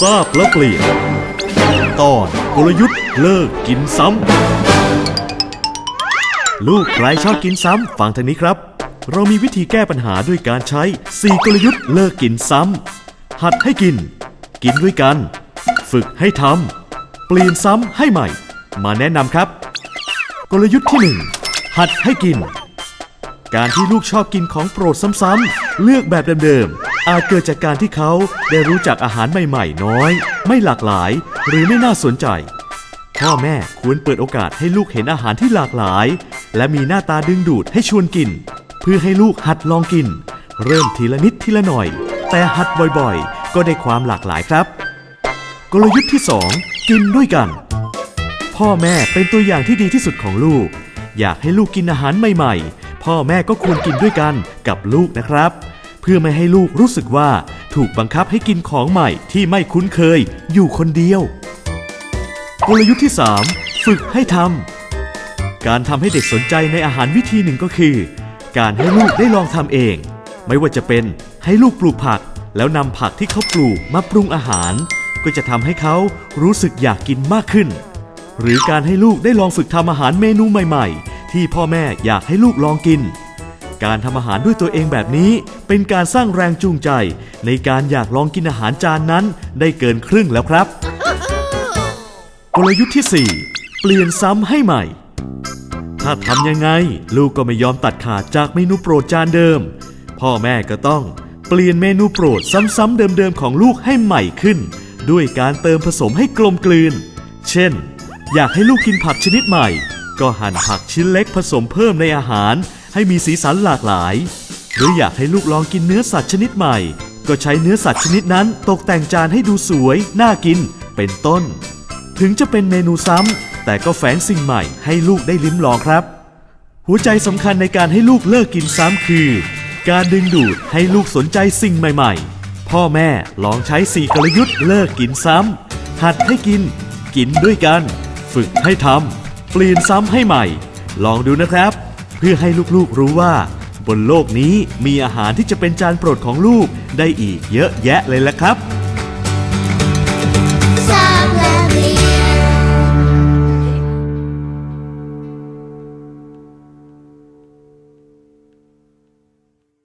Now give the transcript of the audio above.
ทราบแล้วเปลี่ยน ตอนกลยุทธ์เลิกกินซ้ำ ลูกใครชอบกินซ้ำ ฟังทางนี้ครับ เรามีวิธีแก้ปัญหาด้วยการใช้ 4 กลยุทธ์เลิกกินซ้ำ หัดให้กิน กินด้วยกัน ฝึกให้ทำเปลี่ยนซ้ำให้ใหม่ มาแนะนำครับ กลยุทธ์ที่ 1 หัดให้กิน การที่ลูกชอบกินของโปรดซ้ำๆเลือกแบบเดิมๆอาจเกิดจากการที่เขาได้รู้จักอาหารใหม่ๆ น้อย ไม่หลากหลาย หรือไม่น่าสนใจ พ่อแม่ควรเปิดโอกาสให้ลูกเห็นอาหารที่หลากหลาย และมีหน้าตาดึงดูดให้ชวนกิน เพื่อให้ลูกหัดลองกิน เริ่มทีละนิดทีละหน่อย แต่หัดบ่อยๆ ก็ได้ความหลากหลายครับ กลยุทธ์ที่ 2 กินด้วยกัน พ่อแม่เป็นตัวอย่างที่ดีที่สุดของลูก อยากให้ลูกกินอาหารใหม่ๆ พ่อแม่ก็ควรกินด้วยกันกับลูกนะครับ เพื่อไม่ให้ลูกรู้สึกว่าถูกบังคับให้กินของใหม่ที่ไม่คุ้นเคยอยู่คนเดียว กลยุทธ์ที่ 3 ฝึกให้ทำการทำให้เด็กสนใจในอาหารวิธีหนึ่งก็คือ การให้ลูกได้ลองทำเอง ไม่ว่าจะเป็นให้ลูกปลูกผัก แล้วนำผักที่เขาปลูกมาปรุงอาหาร ก็จะทำให้เขารู้สึกอยากกินมากขึ้น หรือการให้ลูกได้ลองฝึกทำอาหารเมนูใหม่ ๆ ที่พ่อแม่อยากให้ลูกลองกิน การทำอาหารด้วยตัวเองแบบนี้ เป็นการสร้างแรงจูงใจ ในการอยากลองกินอาหารจานนั้นได้เกินครึ่งแล้วครับ กลยุทธ์ที่ 4 เปลี่ยนซ้ำให้ใหม่ ถ้าทำยังไง ลูกก็ไม่ยอมตัดขาดจากเมนูโปรดจานเดิม พ่อแม่ก็ต้อง เปลี่ยนเมนูโปรดซ้ำๆเดิมๆของลูกให้ใหม่ขึ้น ด้วยการเติมผสมให้กลมกลืน เช่น อยากให้ลูกกินผักชนิดใหม่ ก็หั่นผักชิ้นเล็กผสมเพิ่มในอาหาร ให้มีสีสันหลากหลาย หรืออยากให้ลูกลองกินเนื้อสัตว์ชนิดใหม่ ก็ใช้เนื้อสัตว์ชนิดนั้นตกแต่งจานให้ดูสวย น่ากิน เป็นต้น ถึงจะเป็นเมนูซ้ำแต่ก็แฝงสิ่งใหม่ให้ลูกได้ลิ้มลองครับ หัวใจสำคัญในการให้ลูกเลิกกินซ้ำคือ การดึงดูดให้ลูกสนใจสิ่งใหม่ ๆ พ่อแม่ลองใช้สี่กลยุทธ์เลิกกินซ้ำหัดให้กิน กินด้วยกัน ฝึกให้ทำ เปลี่ยนซ้ำให้ใหม่ ลองดูนะครับ เพื่อให้ลูกๆรู้ว่า บนโลกนี้มีอาหารที่จะเป็นจานโปรดของลูกได้อีกเยอะแยะเลยละครับ